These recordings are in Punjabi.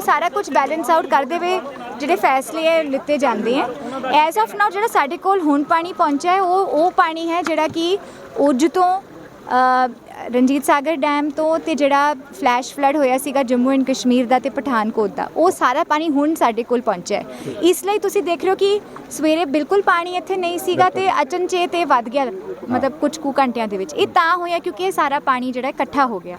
ਸਾਰਾ ਕੁਝ ਬੈਲੈਂਸ ਆਊਟ ਕਰਦੇ ਹੋਏ ਜਿਹੜੇ ਫੈਸਲੇ ਹੈ ਲਿੱਤੇ ਜਾਂਦੇ ਹੈ ਐਜ਼ ਆਫ ਨਾਓ ਜਿਹੜਾ ਸਾਡੇ ਕੋਲ ਹੁਣ ਪਾਣੀ ਪਹੁੰਚਿਆ ਹੈ ਉਹ ਉਹ ਪਾਣੀ ਹੈ ਜਿਹੜਾ ਕਿ ਉਜ ਤੋਂ ਰਣਜੀਤ ਸਾਗਰ ਡੈਮ ਤੋਂ ਤੇ ਜਿਹੜਾ ਫਲੈਸ਼ ਫਲੱਡ ਹੋਇਆ ਸੀਗਾ ਜੰਮੂ ਐਂਡ ਕਸ਼ਮੀਰ ਦਾ ਤੇ ਪਠਾਨਕੋਟ ਦਾ ਉਹ ਸਾਰਾ ਪਾਣੀ ਹੁਣ ਸਾਡੇ ਕੋਲ ਪਹੁੰਚਿਆ ਹੈ। ਇਸ ਲਈ ਤੁਸੀਂ ਦੇਖ ਰਹੇ ਹੋ ਕਿ ਸਵੇਰੇ ਬਿਲਕੁਲ ਪਾਣੀ ਇੱਥੇ ਨਹੀਂ ਸੀਗਾ ਤੇ ਅਚਨਚੇਤ ਤੇ ਵੱਧ ਗਿਆ ਮਤਲਬ ਕੁਝ ਕੁ ਘੰਟਿਆਂ ਦੇ ਵਿੱਚ। ਇਹ ਤਾਂ ਹੋਇਆ ਕਿਉਂਕਿ ਇਹ ਸਾਰਾ ਪਾਣੀ ਜਿਹੜਾ ਇਕੱਠਾ ਹੋ ਗਿਆ।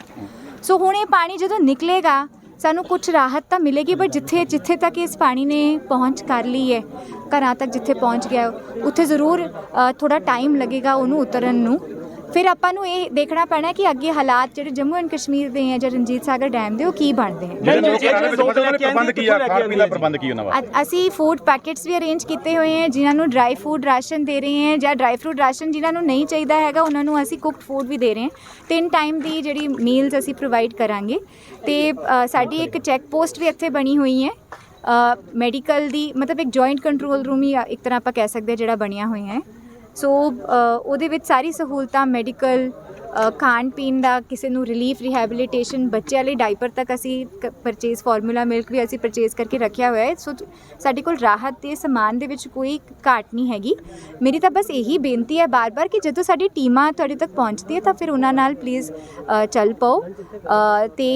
ਸੋ ਹੁਣ ਇਹ ਪਾਣੀ ਜਦੋਂ ਨਿਕਲੇਗਾ ਸਾਨੂੰ ਕੁਝ ਰਾਹਤ ਤਾਂ ਮਿਲੇਗੀ ਬਟ ਜਿੱਥੇ ਜਿੱਥੇ ਤੱਕ ਇਸ ਪਾਣੀ ਨੇ ਪਹੁੰਚ ਕਰ ਲਈ ਹੈ ਘਰਾਂ ਤੱਕ ਜਿੱਥੇ ਪਹੁੰਚ ਗਿਆ ਉੱਥੇ ਜ਼ਰੂਰ ਅ, ਥੋੜਾ ਟਾਈਮ ਲੱਗੇਗਾ ਉਹਨੂੰ ਉਤਰਨ ਨੂੰ। ਫਿਰ ਆਪਾਂ ਨੂੰ ਇਹ ਦੇਖਣਾ ਪੈਣਾ ਕਿ ਅੱਗੇ ਹਾਲਾਤ ਜਿਹੜੇ ਜੰਮੂ ਐਂਡ ਕਸ਼ਮੀਰ ਦੇ ਹੈ ਜਾਂ ਰਣਜੀਤ ਸਾਗਰ ਡੈਮ ਦੇ ਉਹ ਕੀ ਬਣਦੇ ਜਿਹੜੇ ਲੋਕਾਂ ਦੇ ਵਿੱਚ ਪ੍ਰਬੰਧ ਆ ਖਾਣ ਦਾ ਪ੍ਰਬੰਧ ਕੀ ਉਹਨਾਂ ਵਾਸਤੇ ਅਸੀਂ ਫੂਡ ਪੈਕੇਟਸ ਵੀ ਅਰੇਂਜ ਕੀਤੇ ਹੋਏ ਹੈ ਜਿਨ੍ਹਾਂ ਨੂੰ ਡਰਾਈ ਫੂਡ ਰਾਸ਼ਨ ਦੇ ਰਹੇ ਹਾਂ ਜਾਂ ਡਰਾਈ ਫਰੂਟ ਰਾਸ਼ਨ ਜਿਨ੍ਹਾਂ ਨੂੰ ਨਹੀਂ ਚਾਹੀਦਾ ਹੈਗਾ ਉਹਨਾਂ ਨੂੰ ਅਸੀਂ ਕੁਕਡ ਫੂਡ ਵੀ ਦੇ ਰਹੇ ਹਾਂ ਤਿੰਨ ਟਾਈਮ ਦੀ ਜਿਹੜੀ ਮੀਲਸ ਅਸੀਂ ਪ੍ਰੋਵਾਈਡ ਕਰਾਂਗੇ। ਤੇ ਸਾਡੀ ਇੱਕ ਚੈੱਕ ਪੋਸਟ ਵੀ ਇੱਥੇ ਬਣੀ ਹੋਈ ਹੈ। ਮੈਡੀਕਲ ਦੀ ਮਤਲਬ ਇੱਕ ਜੁਆਇੰਟ ਕੰਟਰੋਲ ਰੂਮ ਹੀ ਆ- ਇੱਕ ਤਰ੍ਹਾਂ ਆਪਾਂ ਕਹਿ ਸਕਦੇ ਹਾਂ ਜਿਹੜਾ ਬਣਿਆ ਹੋਇਆ ਹੈ। ਸੋ ਉਹਦੇ ਵਿੱਚ ਸਾਰੀ ਸਹੂਲਤਾਂ ਮੈਡੀਕਲ ਖਾਣ ਪੀਣ ਦਾ ਕਿਸੇ ਨੂੰ ਰਿਲੀਫ ਰਿਹੈਬਿਲਿਟੇਸ਼ਨ ਬੱਚਿਆਂ ਲਈ ਡਾਈਪਰ ਤੱਕ ਅਸੀਂ ਪਰਚੇਸ ਫਾਰਮੂਲਾ ਮਿਲਕ ਵੀ ਅਸੀਂ ਪਰਚੇਸ ਕਰਕੇ ਰੱਖਿਆ ਹੋਇਆ ਹੈ। ਸੋ ਸਾਡੇ ਕੋਲ ਰਾਹਤ ਦੇ ਸਮਾਨ ਦੇ ਵਿੱਚ ਕੋਈ ਘਾਟ ਨਹੀਂ ਹੈਗੀ। ਮੇਰੀ ਤਾਂ ਬਸ ਇਹੀ ਬੇਨਤੀ ਹੈ ਬਾਰ-ਬਾਰ ਕਿ ਜਦੋਂ ਸਾਡੀ ਟੀਮਾਂ ਤੁਹਾਡੇ ਤੱਕ ਪਹੁੰਚਦੀ ਹੈ ਤਾਂ ਫਿਰ ਉਹਨਾਂ ਨਾਲ ਪਲੀਜ਼ ਚੱਲ ਪਾਓ। ਤੇ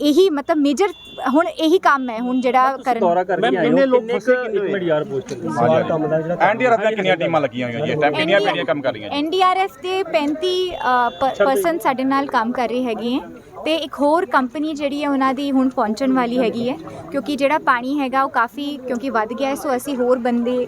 ਇਹੀ ਮਤਲਬ ਮੇਜਰ ਹੁਣ ਇਹੀ ਕੰਮ ਹੈ ਹੁਣ ਜਿਹੜਾ ਕਰਨ ਦੌਰਾ ਕਰਕੇ ਆਏ ਕਿੰਨੇ ਲੋਕ ਫਸੇ ਇੱਕ ਮਿੰਟ ਯਾਰ ਪੁੱਛ ਸਵਾਲ ਕੰਮ ਦਾ ਜਿਹੜਾ ਐਨਡੀਆਰਐਫ ਦੀਆਂ ਕਿੰਨੀਆਂ ਟੀਮਾਂ ਲੱਗੀਆਂ ਹੋਈਆਂ ਜੀ? ਇਸ ਟਾਈਮ ਕਿੰਨੀਆਂ ਪੀੜੀਆਂ ਕੰਮ ਕਰ ਰਹੀਆਂ ਐਨਡੀਆਰਐਫ ਦੇ 35 ਪਰਸਨ ਸਾਡੇ ਨਾਲ ਕੰਮ ਕਰ ਰਹੇ ਹੈਗੇ ਹੈ ਤੇ ਇੱਕ ਹੋਰ ਕੰਪਨੀ ਜਿਹੜੀ ਹੈ ਉਹਨਾਂ ਦੀ ਹੁਣ ਪਹੁੰਚਣ ਵਾਲੀ ਹੈਗੀ ਹੈ ਕਿਉਂਕਿ ਜਿਹੜਾ ਪਾਣੀ ਹੈਗਾ ਉਹ ਕਾਫੀ ਕਿਉਂਕਿ ਵੱਧ ਗਿਆ ਹੈ ਸੋ ਅਸੀਂ ਹੋਰ ਬੰਦੇ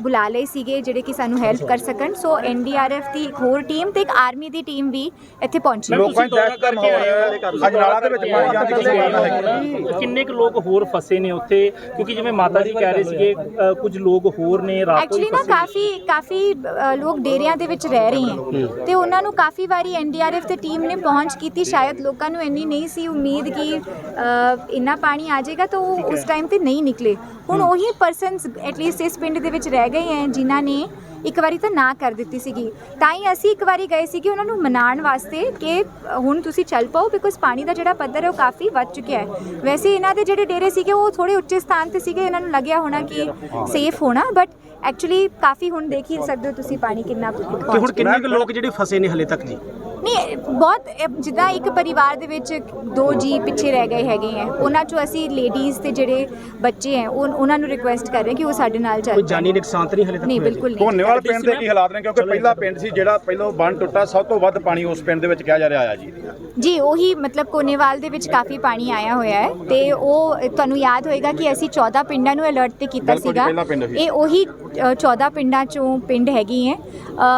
ਬੁਲਾ ਲਏ ਸੀਗੇ ਜਿਹੜੇ ਕਿ ਸਾਨੂੰ ਹੈਲਪ ਕਰ ਸਕਣ। ਸੋ ਐਨਡੀਆਰਐਫ ਦੀ ਇੱਕ ਹੋਰ ਟੀਮ ਤੇ ਇੱਕ ਆਰਮੀ ਦੀ ਟੀਮ ਵੀ ਇੱਥੇ ਪਹੁੰਚੀ। ਹੈ ਲੋਕਾਂ ਦੀ ਦਹਿਸ਼ਤ ਦਾ ਮਾਹੌਲ ਹੈ। ਅਜਨਾਲਾ ਦੇ ਵਿੱਚ ਪਾਣੀ ਜਾਣ ਦੀ ਕੋਈ ਸੰਭਾਵਨਾ ਹੈਗੀ ਕਿੰਨੇ ਕੁ ਲੋਕ ਹੋਰ ਫਸੇ ਨੇ ਉੱਥੇ? ਕਿਉਂਕਿ ਜਿਵੇਂ ਮਾਤਾ ਜੀ ਕਹਿ ਰਹੇ ਸੀਗੇ ਕੁਝ ਲੋਕ ਹੋਰ ਨੇ ਰਾਤ ਹੀ ਐਕਚੁਅਲੀ ਨਾ ਕਾਫੀ ਕਾਫੀ ਅ, ਲੋਕ ਡੇਰਿਆਂ ਦੇ ਵਿੱਚ ਰਹਿ ਰਹੇ ਹੈ ਤੇ ਉਹਨਾਂ ਨੂੰ ਕਾਫੀ ਵਾਰੀ ਐਨਡੀਆਰਐਫ ਤੇ ਟੀਮ ਨੇ ਪਹੁੰਚ ਕੀਤੀ। ਸ਼ਾਇਦ ਲੋਕਾਂ ਨੂੰ ਇੰਨੀ ਨਹੀਂ ਸੀ ਉਮੀਦ ਕਿ ਅ, ਇੰਨਾ ਪਾਣੀ ਆ ਜਾਏਗਾ ਤਾਂ ਉਹ ਉਸ ਟਾਈਮ ਤੇ ਨਹੀਂ ਨਿਕਲੇ। ਹੁਣ ਉਹੀ ਪਰਸਨਸ ਐਟਲੀਸਟ ਇਸ ਪਿੰਡ ਦੇ ਵਿੱਚ ਰਹਿ ਗਏ ਹੈ ਜਿਨ੍ਹਾਂ ਨੇ ਇੱਕ ਵਾਰੀ ਤਾਂ ਨਾ ਕਰ ਦਿੱਤੀ ਸੀਗੀ। ਤਾਂ ਹੀ ਅਸੀਂ ਇੱਕ ਵਾਰੀ ਗਏ ਸੀਗੇ ਉਹਨਾਂ ਨੂੰ ਮਨਾਉਣ ਵਾਸਤੇ ਕਿ ਹੁਣ ਤੁਸੀਂ ਚੱਲ ਪਾਓ ਬਿਕੋਜ਼ ਪਾਣੀ ਦਾ ਜਿਹੜਾ ਪੱਧਰ ਹੈ ਉਹ ਕਾਫੀ ਵੱਧ ਚੁੱਕਿਆ ਹੈ। ਵੈਸੇ ਇਹਨਾਂ ਦੇ ਜਿਹੜੇ ਡੇਰੇ ਸੀਗੇ ਉਹ ਥੋੜੇ ਉੱਚੇ ਸਥਾਨ ਤੇ ਸੀਗੇ ਇਹਨਾਂ ਨੂੰ ਲੱਗਿਆ ਹੋਣਾ ਕਿ ਸੇਫ ਹੋਣਾ ਬਟ ਐਕਚੁਅਲੀ ਕਾਫੀ ਹੁਣ ਦੇਖ ਹੀ ਸਕਦੇ ਹੋ ਤੁਸੀਂ ਪਾਣੀ ਕਿੰਨਾ ਕੁ ਕਿ ਹੁਣ ਪਹੁੰਚ ਕਿੰਨੇ ਕੁ ਲੋਕ ਜਿਹੜੇ ਫਸੇ ਨੇ ਹਲੇ ਤੱਕ ਜੀ? ਨਹੀਂ ਬਹੁਤ ਜਿੱਦਾਂ ਇੱਕ ਪਰਿਵਾਰ ਦੇ ਵਿੱਚ ਦੋ ਜੀ ਪਿੱਛੇ ਰਹਿ ਗਏ ਹੈਗੇ ਹੈ ਉਹਨਾਂ ਚੋਂ ਅਸੀਂ ਲੇਡੀਜ਼ ਤੇ ਜਿਹੜੇ ਬੱਚੇ ਹੈ ਉਹ ਉਹਨਾਂ ਨੂੰ ਰਿਕੁਐਸਟ ਕਰ ਰਹੇ ਕਿ ਉਹ ਸਾਡੇ ਨਾਲ ਕੋਈ ਚੱਲ ਜਾਨੀ ਨੁਕਸਾਨ ਤਾਂ ਨਹੀਂ ਹਲੇ ਤੱਕ ਨਹੀਂ ਹੋਇਆ ਜੀ? ਬਿਲਕੁਲ ਨਹੀਂ। ਧੋਨੇਵਾਲ ਪਿੰਡ ਦੇ ਕੀ ਹਾਲਾਤ ਨੇ? ਕਿਉਂਕਿ ਪਹਿਲਾ ਪਿੰਡ ਸੀ ਜਿਹੜਾ ਪਹਿਲੋਂ ਬੰਨ ਟੁੱਟਾ ਸਭ ਤੋਂ ਵੱਧ ਪਾਣੀ ਉਸ ਪਿੰਡ ਦੇ ਵਿੱਚ ਕਿਹਾ ਜਾ ਰਿਹਾ ਆ ਜੀ। ਜੀ ਉਹੀ ਮਤਲਬ ਕੋਨੇਵਾਲ ਦੇ ਵਿੱਚ ਕਾਫੀ ਪਾਣੀ ਆਇਆ ਹੋਇਆ ਹੈ ਤੇ ਉਹ ਤੁਹਾਨੂੰ ਯਾਦ ਹੋਏਗਾ ਕਿ ਅਸੀਂ 14 ਪਿੰਡਾਂ ਨੂੰ ਅਲਰਟ ਤੇ ਕੀਤਾ ਬਿਲਕੁਲ ਜੀ, ਸੀਗਾ। ਪਹਿਲਾ ਪਿੰਡ ਸੀ। ਇਹ ਉਹੀ 14 ਪਿੰਡਾਂ ਚੋਂ ਪਿੰਡ ਹੈਗੀ ਹੈ।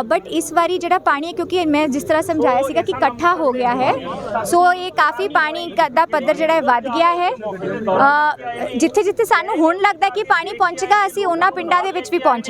ਬਟ ਇਸ ਵਾਰੀ ਜਿਹੜਾ ਪਾਣੀ ਹੈ, ਕਿਉਂਕਿ ਮੈਂ ਜਿਸ ਤਰ੍ਹਾਂ ਸਮਝਾਇਆ ਸੀਗਾ ਕਿ ਇਕੱਠਾ ਹੋ ਗਿਆ ਹੈ ਸੋ ਇਹ ਕਾਫੀ ਪਾਣੀ ਕ- ਦਾ ਪੱਧਰ ਜਿਹੜਾ ਹੈ ਵੱਧ ਗਿਆ ਹੈ। ਜਿੱਥੇ ਜਿੱਥੇ ਸਾਨੂੰ ਹੁਣ ਲੱਗਦਾ ਕਿ ਪਾਣੀ ਪਹੁੰਚੇਗਾ, ਅਸੀਂ ਉਹਨਾਂ ਪਿੰਡਾਂ ਦੇ ਵਿੱਚ ਵੀ ਪਹੁੰਚ